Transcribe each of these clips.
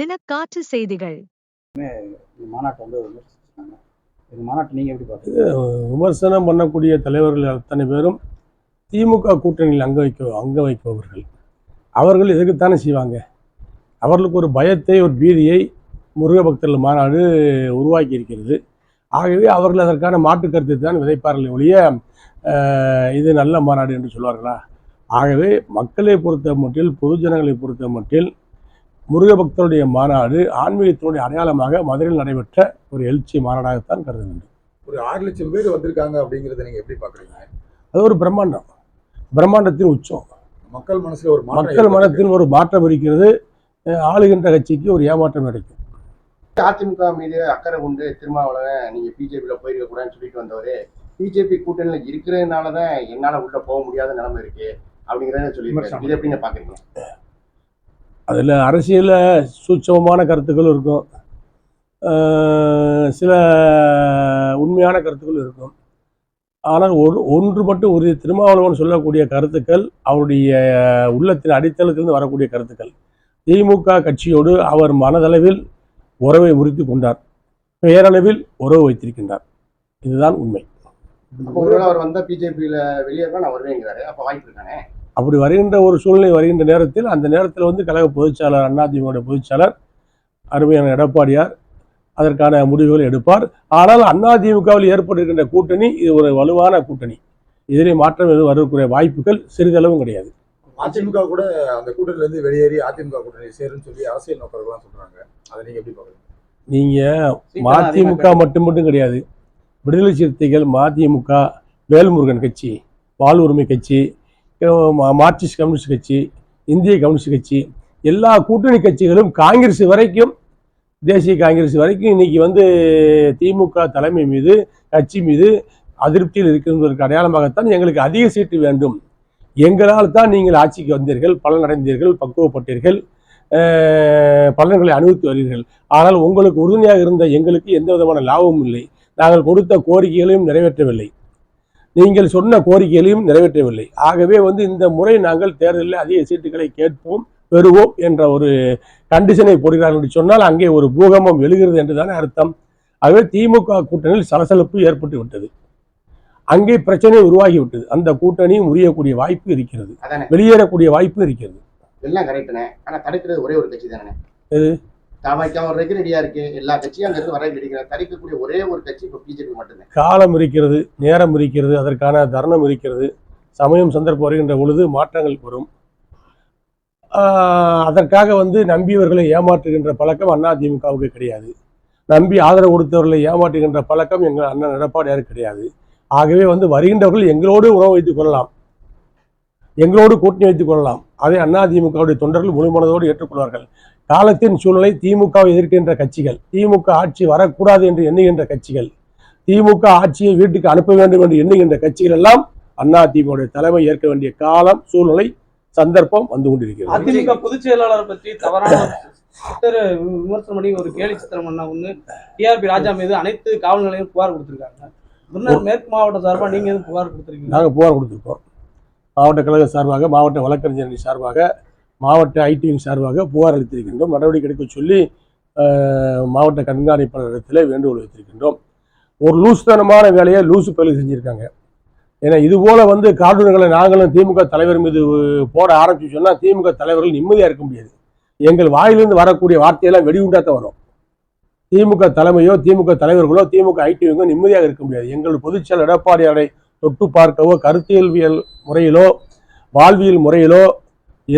தினக்காற்று செய்திகள். இந்த மாநாட்டை வந்து விமர்சிச்சிருக்காங்க. இந்த மாநாட்டை நீங்கள் எப்படி பார்க்குறீங்க? விமர்சனம் பண்ணக்கூடிய தலைவர்கள் அத்தனை பேரும் திமுக கூட்டணியில் அங்க வைக்க அங்க வைப்பவர்கள். அவர்கள் எதுக்குத்தானே செய்வாங்க? அவர்களுக்கு ஒரு பயத்தை ஒரு பீதியை முருக பக்தர்கள் மாநாடு உருவாக்கி இருக்கிறது ஆகவே அவர்கள் அதற்கான மாற்று கருத்தை தான் விதைப்பார்கள் ஒழிய இது நல்ல மாநாடு என்று சொல்வார்களா? ஆகவே மக்களை பொறுத்த மட்டில் பொதுஜனங்களை பொறுத்த மட்டில் முருக பக்தருடைய மாநாடு ஆன்மீகத்தினுடைய அடையாளமாக மதுரையில் நடைபெற்ற ஒரு எழுச்சி மாநாடாகத்தான் கருத வேண்டும் ஒரு ஆறு லட்சம் பேர் வந்திருக்காங்க அப்படிங்கறத நீங்க எப்படி பாக்குறீங்க அது ஒரு பிரம்மாண்டம். பிரம்மாண்டத்தின் உச்சம். மக்கள் மனசுல ஒரு மக்கள் மனத்தில் ஒரு மாற்றம் இருக்கிறது. ஆளுகின்ற கட்சிக்கு ஒரு ஏமாற்றம் கிடைக்கும். அதிமுக மீது அக்கறை கொண்டு திருமாவளவன் நீங்க பிஜேபியில போயிருக்க கூடாதுன்னு சொல்லிட்டு வந்தவரு பிஜேபி கூட்டணியில இருக்கிறதுனால தான் என்னால உள்ள போக முடியாத நிலைமை இருக்கு அப்படிங்கிறத சொல்லியிருக்காரு. இதை எப்படி பாக்குறீங்க அதில் அரசியலில் சூட்சமமான கருத்துக்கள் இருக்கும். சில உண்மையான கருத்துக்கள் இருக்கும். ஆனால் ஒரு ஒன்று மட்டும் ஒரு திருமாவளவன் சொல்லக்கூடிய கருத்துக்கள் அவருடைய உள்ளத்தின் அடித்தளத்திலிருந்து வரக்கூடிய கருத்துக்கள். திமுக கட்சியோடு அவர் மனதளவில் உறவை முறித்து கொண்டார். பெயரளவில் உறவு வைத்திருக்கின்றார். இதுதான் உண்மை. அவர் வந்தா பிஜேபியில் வெளியேறா நான் வருவேங்கிறாரு. அப்போ வாய்ப்பு இருக்கானே? அப்படி வருகின்ற ஒரு சூழ்நிலை வருகின்ற நேரத்தில் அந்த நேரத்தில் வந்து கழக பொதுச்சாளர் அதிமுக பொதுச்சாளர் அருமையான எடப்பாடியார் அதற்கான முடிவுகளை எடுப்பார். ஆனால் அதிமுகவில் ஏற்பட்டிருக்கின்ற கூட்டணி இது ஒரு வலுவான கூட்டணி. இதிலே மாற்றம் எதுவும் வரக்கூடிய வாய்ப்புகள் சிறிதளவும் கிடையாது. அதிமுக கூட அந்த கூட்டணில இருந்து வெளியேறி அதிமுக கூட்டணி சேருன்னு சொல்லி அரசியல் நோக்கர்கள்லாம் சொல்றாங்க. அதை நீங்க எப்படி பாக்குறீங்க நீங்கள் மதிமுக மட்டும் மட்டும் கிடையாது. விடுதலை சிறுத்தைகள் மதிமுக வேல்முருகன் கட்சி வாழ் உரிமை கட்சி மார்க்சிஸ்ட் கம்யூனிஸ்ட் கட்சி இந்திய கம்யூனிஸ்ட் கட்சி எல்லா கூட்டணி கட்சிகளும் காங்கிரஸ் வரைக்கும் தேசிய காங்கிரஸ் வரைக்கும் இன்னைக்கு வந்து திமுக தலைமை மீது கட்சி மீது அதிருப்தியில் இருக்கின்றதற்கு அடையாளமாகத்தான் எங்களுக்கு அதிக சீட்டு வேண்டும். எங்களால் தான் நீங்கள் ஆட்சிக்கு வந்தீர்கள் பலனடைந்தீர்கள் பக்குவப்பட்டீர்கள் பலன்களை அனுபவித்து வருகிறீர்கள். ஆனால் உங்களுக்கு உறுதுணையாக இருந்த எங்களுக்கு எந்த விதமான லாபமும் இல்லை. நாங்கள் கொடுத்த கோரிக்கைகளையும் நிறைவேற்றவில்லை. நீங்கள் சொன்ன கோரிக்கைகளையும் நிறைவேற்றவில்லை. ஆகவே வந்து இந்த முறை நாங்கள் தேர்தலில் அதிக சீட்டுகளை கேட்போம் பெறுவோம் என்ற ஒரு கண்டிஷனை போடுகிறார்கள் என்று சொன்னால் அங்கே ஒரு பூகம்பம் எழுகிறது என்றுதானே அர்த்தம். ஆகவே திமுக கூட்டணியில் சலசலப்பு ஏற்பட்டு விட்டது. அங்கே பிரச்சனை உருவாகிவிட்டது அந்த கூட்டணி முறியக்கூடிய வாய்ப்பு இருக்கிறது. வெளியேறக்கூடிய வாய்ப்பு இருக்கிறது. எல்லாம் கரெக்டுனே ஆனா தடுக்கிறது ஒரே ஒரு கட்சி தானே? எது? வர்றதுக்கு ரெடியா இருக்கு. எல்லா கட்சியும் அங்க இருந்து வர ரெடிக்கிறார் தரிக்கக்கூடிய ஒரே ஒரு கட்சி இப்போ பிஜேபி மட்டுமே காலம் இருக்கிறது நேரம் இருக்கிறது அதற்கான தருணம் இருக்கிறது சமயம் சந்தர்ப்பம் வருகின்ற பொழுது மாற்றங்கள் வரும். அதற்காக வந்து நம்பியவர்களை ஏமாற்றுகின்ற பழக்கம் அதிமுகவுக்கு கிடையாது. நம்பி ஆதரவு கொடுத்தவர்களை ஏமாற்றுகின்ற பழக்கம் எங்கள் அண்ணன் எடப்பாடியாருக்கு கிடையாது. ஆகவே வந்து வருகின்றவர்கள் எங்களோடு உணவு வைத்துக் கொள்ளலாம். எங்களோடு கூட்டணி வைத்துக் கொள்ளலாம். அதை அதிமுகவுடைய தொண்டர்கள் முழுமனதோடு ஏற்றுக்கொள்வார்கள். காலத்தின் சூழ்நிலை திமுகவை எதிர்க்கின்ற கட்சிகள் திமுக ஆட்சி வரக்கூடாது என்று எண்ணுகின்ற கட்சிகள் திமுக ஆட்சியை வீட்டுக்கு அனுப்ப வேண்டும் என்று எண்ணுகின்ற கட்சிகள் எல்லாம் அதிமுக தலைமை ஏற்க வேண்டிய காலம் சூழ்நிலை சந்தர்ப்பம் வந்து கொண்டிருக்கிறது. அதிமுக பொதுச் செயலாளர் பற்றி தவறான விமர்சனம் ஒரு கேலி சித்திரம் பண்ண ஒண்ணு டிஆர்பி ராஜா மீது அனைத்து காவல் நிலையம் புகார் கொடுத்திருக்காங்க. முன்னர் மேற்கு மாவட்ட சார்பா நீங்க எதுவும் புகார் கொடுத்திருக்கீங்க நாங்கள் புகார் கொடுத்துருக்கோம். மாவட்ட கழக சார்பாக மாவட்ட வழக்கறிஞர் அணி சார்பாக மாவட்ட ஐடியின் சார்பாக புகார் அளித்திருக்கின்றோம். நடவடிக்கை எடுக்க சொல்லி மாவட்ட கண்காணிப்பாளரிடத்தில் வேண்டுகோள் வைத்திருக்கின்றோம் ஒரு லூசுத்தனமான வேலையை லூசு பயில செஞ்சுருக்காங்க. ஏன்னா இதுபோல் வந்து கார்டூன்களை நாங்களும் திமுக தலைவர் மீது போட ஆரம்பிச்சு சொன்னால் திமுக தலைவர்கள் நிம்மதியாக இருக்க முடியாது. எங்கள் வாயிலிருந்து வரக்கூடிய வார்த்தையெல்லாம் வெடிகுண்டாக தான் வரும். திமுக தலைமையோ திமுக தலைவர்களோ திமுக ஐடிவிங்கோ நிம்மதியாக இருக்க முடியாது. எங்கள் பொதுச்செயலர் எடப்பாடியாரை தொட்டு பார்க்கவோ கருத்தியல்வியல் முறையிலோ வாழ்வியல் முறையிலோ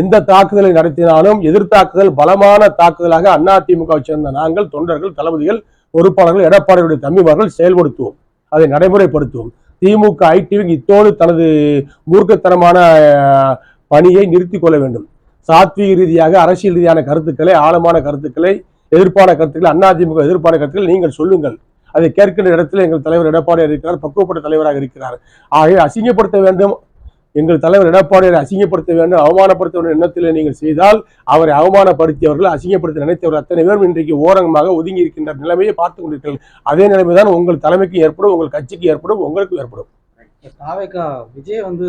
எந்த தாக்குதலை நடத்தினாலும் எதிர்த்தாக்குதல் பலமான தாக்குதலாக அதிமுகவை சேர்ந்த நாங்கள் தொண்டர்கள் தளபதிகள் பொறுப்பாளர்கள் எடப்பாடியுடைய தம்பிமார்கள் செயல்படுத்துவோம். அதை நடைமுறைப்படுத்துவோம். திமுக ஐடிவி இத்தோடு தனது மூர்க்கத்தனமான பணியை நிறுத்தி கொள்ள வேண்டும். சாத்வீக ரீதியாக அரசியல் ரீதியான கருத்துக்களை ஆழமான கருத்துக்களை எதிர்ப்பான கருத்துக்களை அதிமுக எதிர்ப்பான கருத்துக்களை நீங்கள் சொல்லுங்கள். அதை கேட்கின்ற இடத்தில் எங்கள் தலைவர் எடப்பாடியார் இருக்கிறார் பக்குவப்பட்ட தலைவராக இருக்கிறார். ஆகவே அசிங்கப்படுத்த வேண்டும் எங்கள் தலைவர் எடப்பாடியாரை அசிங்கப்படுத்த வேண்டும் அவமானப்படுத்த வேண்டும் எண்ணத்தில் நீங்கள் செய்தால் அவரை அவமானப்படுத்தியவர்கள் அசிங்கப்படுத்த நினைத்தவர்கள் அத்தனை பேரும் இன்றைக்கு ஓரங்கமாக ஒதுங்கி இருக்கின்ற நிலைமையை பார்த்து கொண்டிருக்கிறீர்கள். அதே நிலைமை தான் உங்கள் தலைமைக்கு ஏற்படும் உங்கள் கட்சிக்கு ஏற்படும் உங்களுக்கும் ஏற்படும். தாவேக்கா விஜய் வந்து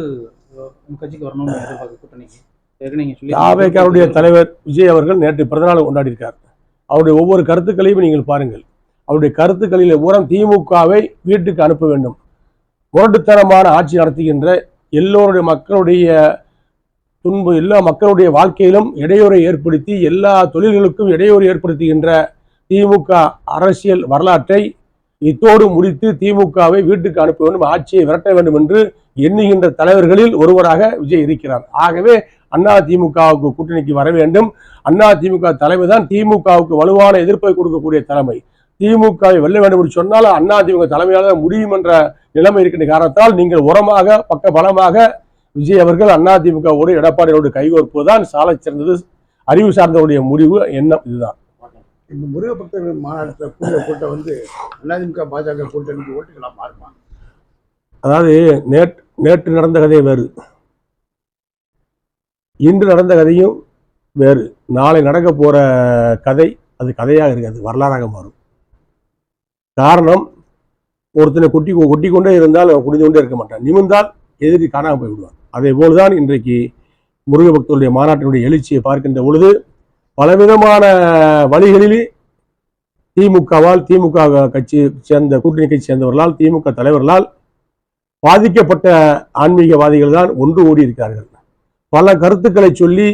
கட்சிக்கு வரணும்னு எதிர்பார்க்க கூட்டணிக்கு? ஏற்கனவே நீங்க சொல்லி தாவேக்காவுடைய தலைவர் விஜய் அவர்கள் நேற்று பிறந்தநாள் கொண்டாடியிருக்கார். அவருடைய ஒவ்வொரு கருத்துக்களையும் நீங்கள் பாருங்கள். அவருடைய கருத்துக்களில் உரம் திமுகவை வீட்டுக்கு அனுப்ப வேண்டும். முரட்டுத்தனமான ஆட்சி நடத்துகின்ற எல்லோருடைய மக்களுடைய துன்பு எல்லா மக்களுடைய வாழ்க்கையிலும் இடையூறை ஏற்படுத்தி எல்லா தொழில்களுக்கும் இடையூறு ஏற்படுத்துகின்ற திமுக அரசியல் வரலாற்றை இத்தோடு முடித்து திமுகவை வீட்டுக்கு அனுப்ப வேண்டும் ஆட்சியை விரட்ட வேண்டும் என்று எண்ணுகின்ற தலைவர்களில் ஒருவராக விஜய் இருக்கிறார். ஆகவே அண்ணா திமுகவுக்கு கூட்டணிக்கு வர வேண்டும். அண்ணா திமுக தலைமை தான் திமுகவுக்கு வலுவான எதிர்ப்பை கொடுக்கக்கூடிய தலைமை. திமுகவை வெல்ல வேண்டும் என்று சொன்னால் அண்ணா திமுக தலைமையால் தான் முடியும் என்ற நிலைமை இருக்கின்ற காரணத்தால் நீங்கள் உரமாக பக்க பலமாக விஜய் அவர்கள் அண்ணா திமுகவோடு எடப்பாடியோடு கைகோர்ப்பதுதான் சாலச் சிறந்தது. அறிவு சார்ந்தவருடைய முடிவு எண்ணம் இதுதான். இந்த முருகபக்தர்கள் மாநாட்டத்தில் கூடிய கூட்டம் வந்து அதிமுக பாஜக கூட்டணிக்கு ஓட்டுகளா மாறுமா? அதாவது நேற்று நேற்று நடந்த கதை வேறு. இன்று நடந்த கதையும் வேறு. நாளை நடக்க போற கதை அது கதையாக இருக்காது வரலாறாக மாறும். காரணம் ஒருத்தனை கொட்டி கொட்டி கொண்டே இருந்தால் அவன் குடிந்து கொண்டே இருக்க மாட்டான். நிமிர்ந்தால் எதிரி காணாமல் போய்விடுவான். அதே போலதான் இன்றைக்கு முருக பக்தருடைய மாநாட்டினுடைய எழுச்சியை பார்க்கின்ற பொழுது பலவிதமான வழிகளிலே திமுகவால் திமுக கட்சி சேர்ந்த கூட்டணி கட்சி சேர்ந்தவர்களால் திமுக தலைவர்களால் பாதிக்கப்பட்ட ஆன்மீகவாதிகள் தான் ஒன்று கூடி இருக்கிறார்கள் பல கருத்துக்களை சொல்லி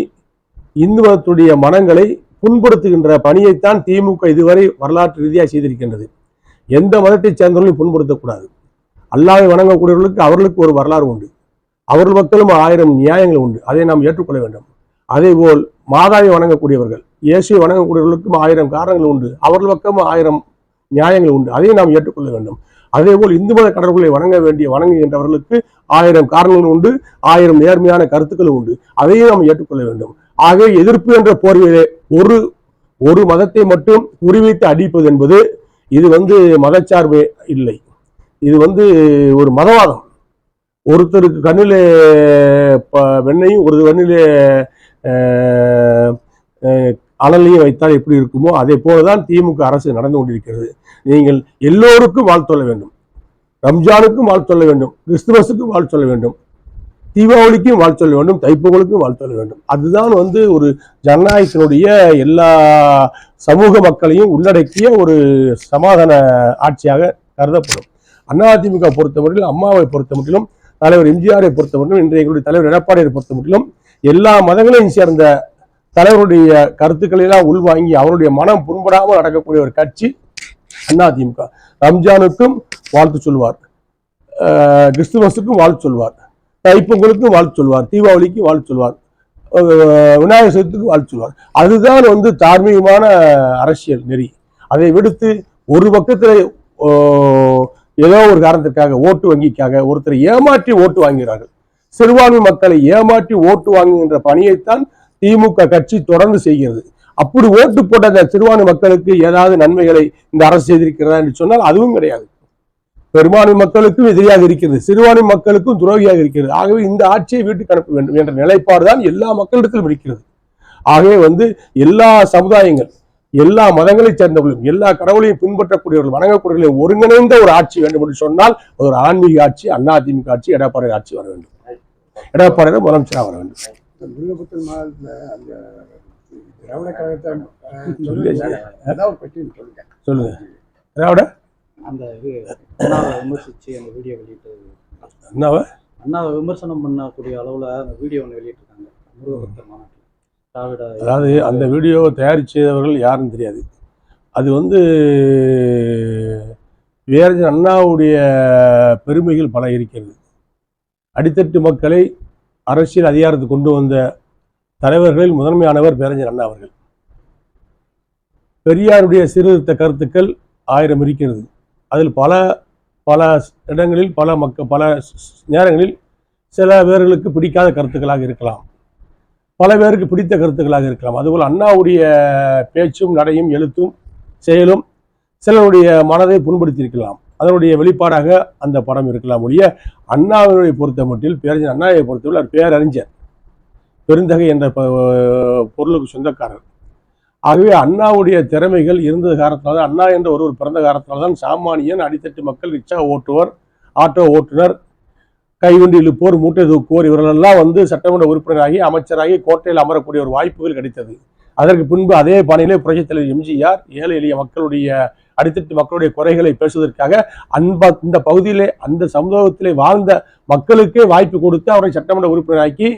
இந்து மதத்துடைய மனங்களை புண்படுத்துகின்ற பணியைத்தான் திமுக இதுவரை வரலாற்று ரீதியாக செய்திருக்கின்றது. எந்த மதத்தைச் சேர்ந்தவர்களையும் புண்படுத்தக்கூடாது. அல்லாவை வணங்கக்கூடியவர்களுக்கு அவர்களுக்கு ஒரு வரலாறு உண்டு. அவர்கள் மக்களும் ஆயிரம் நியாயங்கள் உண்டு. அதை நாம் ஏற்றுக்கொள்ள வேண்டும். அதேபோல் மாதாவை வணங்கக்கூடியவர்கள் இயேசுவை வணங்கக்கூடியவர்களுக்கும் ஆயிரம் காரணங்கள் உண்டு. அவர்கள் பக்கமும் ஆயிரம் நியாயங்கள் உண்டு. அதையும் நாம் ஏற்றுக்கொள்ள வேண்டும். அதேபோல் இந்து மத கடவுள்களை வணங்க வேண்டிய வணங்குகின்றவர்களுக்கு ஆயிரம் காரணங்கள் உண்டு. ஆயிரம் நேர்மையான கருத்துக்கள் உண்டு. அதையும் நாம் ஏற்றுக்கொள்ள வேண்டும். ஆகவே எதிர்ப்பு என்ற போர்வையிலே ஒரு ஒரு மதத்தை மட்டும் குறிவைத்து அடிப்பது என்பது இது வந்து மதச்சார்பு இல்லை. இது வந்து ஒரு மதவாதம். ஒருத்தருக்கு கண்ணில் ப- வெண்ணையும் ஒரு கண்ணில் அஹ், அனலையும் வைத்தால் எப்படி இருக்குமோ அதே போலதான் திமுக அரசு நடந்து கொண்டிருக்கிறது. நீங்கள் எல்லோருக்கும் வாழ்த்து சொல்ல வேண்டும். ரம்ஜானுக்கும் வாழ்த்து சொல்ல வேண்டும். கிறிஸ்துமஸுக்கும் வாழ்த்து சொல்ல வேண்டும். தீபாவளிக்கும் வாழ்த்து சொல்ல வேண்டும் தைப்பொங்கலுக்கும் வாழ்த்து சொல்ல வேண்டும். அதுதான் வந்து ஒரு ஜனநாயகத்தினுடைய எல்லா சமூக மக்களையும் உள்ளடக்கிய ஒரு சமாதான ஆட்சியாக கருதப்படும். அதிமுக பொறுத்தமட்டிலும் அம்மாவை பொறுத்தமட்டிலும் தலைவர் எம்ஜிஆரை பொறுத்தமட்டிலும் இன்றைய எங்களுடைய தலைவர் எடப்பாடியை பொறுத்தமட்டிலும் எல்லா மதங்களையும் சேர்ந்த தலைவருடைய கருத்துக்களை எல்லாம் உள்வாங்கி அவருடைய மனம் புண்படாமல் நடக்கக்கூடிய ஒரு கட்சி அதிமுக. ரம்ஜானுக்கும் வாழ்த்து சொல்வார். கிறிஸ்துமஸுக்கும் வாழ்த்து சொல்வார். தைப்பொங்கலுக்கு வாழ்த்து சொல்வார் தீபாவளிக்கும் வாழ்த்து சொல்வார் விநாயகர் சதுர்த்திக்கும் வாழ்த்து சொல்வார். அதுதான் வந்து தார்மீகமான அரசியல் நெறி. அதை விடுத்து ஒரு பக்கத்தில் ஏதோ ஒரு காரணத்திற்காக ஓட்டு வங்கிக்காக ஒருத்தரை ஏமாற்றி ஓட்டு வாங்குகிறார்கள். சிறுபான்மை மக்களை ஏமாற்றி ஓட்டு வாங்குகின்ற பணியைத்தான் திமுக கட்சி தொடர்ந்து செய்கிறது. அப்படி ஓட்டு போட்ட அந்த சிறுபான்மை மக்களுக்கு ஏதாவது நன்மைகளை இந்த அரசு செய்திருக்கிறதா என்று சொன்னால் அதுவும் கிடையாது. பெரும்பான்மை மக்களுக்கும் எதிரியாக இருக்கிறது சிறுபான்மை மக்களுக்கும் துரோகியாக இருக்கிறது. ஆகவே இந்த ஆட்சியை வீட்டுக்கு அனுப்ப வேண்டும் என்ற நிலைப்பாடு தான் எல்லா மக்களிடத்திலும் இருக்கிறது. ஆகவே வந்து எல்லா சமுதாயங்கள் எல்லா மதங்களைச் சேர்ந்தவர்களும் எல்லா கடவுளையும் பின்பற்றக்கூடியவர்கள் வணங்கக்கூடியவர்களையும் ஒருங்கிணைந்த ஒரு ஆட்சி வேண்டும் என்று சொன்னால் ஒரு ஆன்மீக ஆட்சி அதிமுக ஆட்சி எடப்பாடி ஆட்சி வர வேண்டும். எடப்பாடியிடம் முதலமைச்சராக வர வேண்டும். அந்த திராவிட கழகத்தை சொல்லுங்க. சொல்லுங்க. திராவிட? அந்த இது அண்ணாவை விமர்சிச்சு அந்த வீடியோ வெளியிட்டது. என்னவா அண்ணாவை விமர்சனம் பண்ணக்கூடிய அளவுல அந்த வீடியோ ஒன்று வெளியிட்டிருக்காங்க முருகபக்தர் மாநாட்டில். திராவிட அதாவது அந்த வீடியோவை தயாரித்தவர்கள் யாருன்னு தெரியாது. அது வந்து வேறு அண்ணாவுடைய பெருமைகள் பல இருக்கிறது. அடித்தட்டு மக்களை அரசியல் அதிகாரத்துக்கு கொண்டு வந்த தலைவர்களில் முதன்மையானவர் பேரஞ்சர் அண்ணா அவர்கள். பெரியாருடைய சீர்திருத்த கருத்துக்கள் ஆயிரம் இருக்கிறது. அதில் பல பல இடங்களில் பல மக்க பல நேரங்களில் சில பேர்களுக்கு பிடிக்காத கருத்துக்களாக இருக்கலாம். பல பேருக்கு பிடித்த கருத்துக்களாக இருக்கலாம். அதுபோல் அண்ணாவுடைய பேச்சும் நடையும் எழுத்தும் செயலும் சிலருடைய மனதை புண்படுத்தியிருக்கலாம். அதனுடைய வெளிப்பாடாக அந்த படம் இருக்கலாம். ஒழிய அண்ணாவினுடைய பொறுத்த மட்டில் பேரறிஞர் அண்ணாவை பொறுத்தவரை பேரறிஞர். பெருந்தகை என்ற பொருளுக்கு சொந்தக்காரர். ஆகவே அண்ணாவுடைய திறமைகள் இருந்தது காரணத்தினால அண்ணா என்ற ஒருவர் பிறந்த காரணத்தால் தான் சாமானியன் அடித்தட்டு மக்கள் ரிக்ஷா ஓட்டுவர் ஆட்டோ ஓட்டுநர் கைவண்டி இழுப்போர் மூட்டை தூக்குவோர் இவர்களெல்லாம் வந்து சட்டமன்ற உறுப்பினராகி அமைச்சராகி கோட்டையில் அமரக்கூடிய ஒரு வாய்ப்புகள் கிடைத்தது. அதற்கு பின்பு அதே பாணியிலே புரட்சித் தலைவர் எம்ஜிஆர் ஏழை எளிய மக்களுடைய அடித்தட்டு மக்களுடைய குறைகளை பேசுவதற்காக அன்ப இந்த பகுதியிலே அந்த சமூகத்திலே வாழ்ந்த மக்களுக்கே வாய்ப்பு கொடுத்து அவரை சட்டமன்ற உறுப்பினராக்கி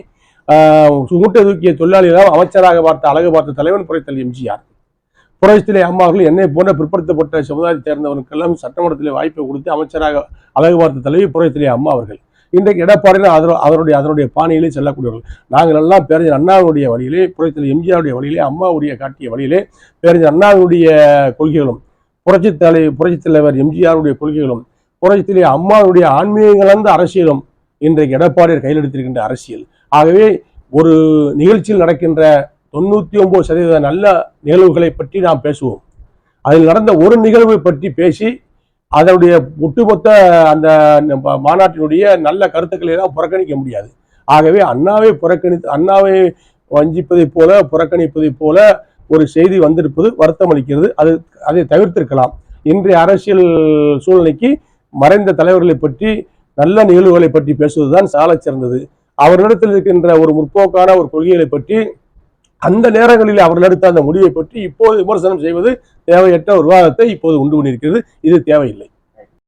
மூட்டை தூக்கிய தொழிலாளிகளாக அமைச்சராக பார்த்த அழகு பார்த்த தலைவன் புரட்சித்தலைவர் எம்ஜிஆர். புரட்சித்திலே அம்மாவர்கள் என்னை போன்ற பிற்படுத்தப்பட்ட சமுதாயத்தை சேர்ந்தவனுக்கெல்லாம் சட்டமன்றத்திலே வாய்ப்பை கொடுத்து அமைச்சராக அழகு பார்த்த தலைவி புரட்சித்திலே அம்மா அவர்கள். இன்றைக்கு எடப்பாடியில் அதர அதனுடைய அதனுடைய பாணியிலே செல்லக்கூடியவர்கள். நாங்கள் எல்லாம் பேரஞ்சர் அண்ணாவுடைய வழியிலே புரட்சித்தலைவர் எம்ஜிஆருடைய வழியிலே அம்மாவுடைய காட்டிய வழியிலே பேரஞ்சர் அண்ணாவுடைய கொள்கைகளும் புரட்சித் தலை புரட்சித் தலைவர் எம்ஜிஆருடைய கொள்கைகளும் புரட்சித்திலே அம்மாவுடைய ஆன்மீக கலந்த அரசியலும் இன்றைக்கு எடப்பாடியார் கையில் எடுத்திருக்கின்ற அரசியல். ஆகவே ஒரு நிகழ்ச்சியில் நடக்கின்ற தொண்ணூற்றி ஒம்பது சதவீத நல்ல நிகழ்வுகளை பற்றி நாம் பேசுவோம். அதில் நடந்த ஒரு நிகழ்வை பற்றி பேசி அதனுடைய ஒட்டுமொத்த அந்த மாநாட்டினுடைய நல்ல கருத்துக்களை எல்லாம் புறக்கணிக்க முடியாது. ஆகவே அண்ணாவை புறக்கணித்து அண்ணாவை வஞ்சிப்பதைப் போல புறக்கணிப்பதைப் போல ஒரு செய்தி வந்திருப்பது வருத்தம் அளிக்கிறது. அது அதை தவிர்த்திருக்கலாம். இன்றைய அரசியல் சூழ்நிலைக்கு மறைந்த தலைவர்களை பற்றி நல்ல நிகழ்வுகளை பற்றி பேசுவதுதான் சாலச் சிறந்தது. அவரிடத்தில் இருக்கின்ற ஒரு முற்போக்கான ஒரு கொள்கைகளை பற்றி அந்த நேரங்களில் அவர்கள் எடுத்த அந்த முடிவை பற்றி இப்போது விமர்சனம் செய்வது தேவையற்ற ஒரு விவாதத்தை இப்போது உண்டு பண்ணியிருக்கிறது. இது தேவையில்லை.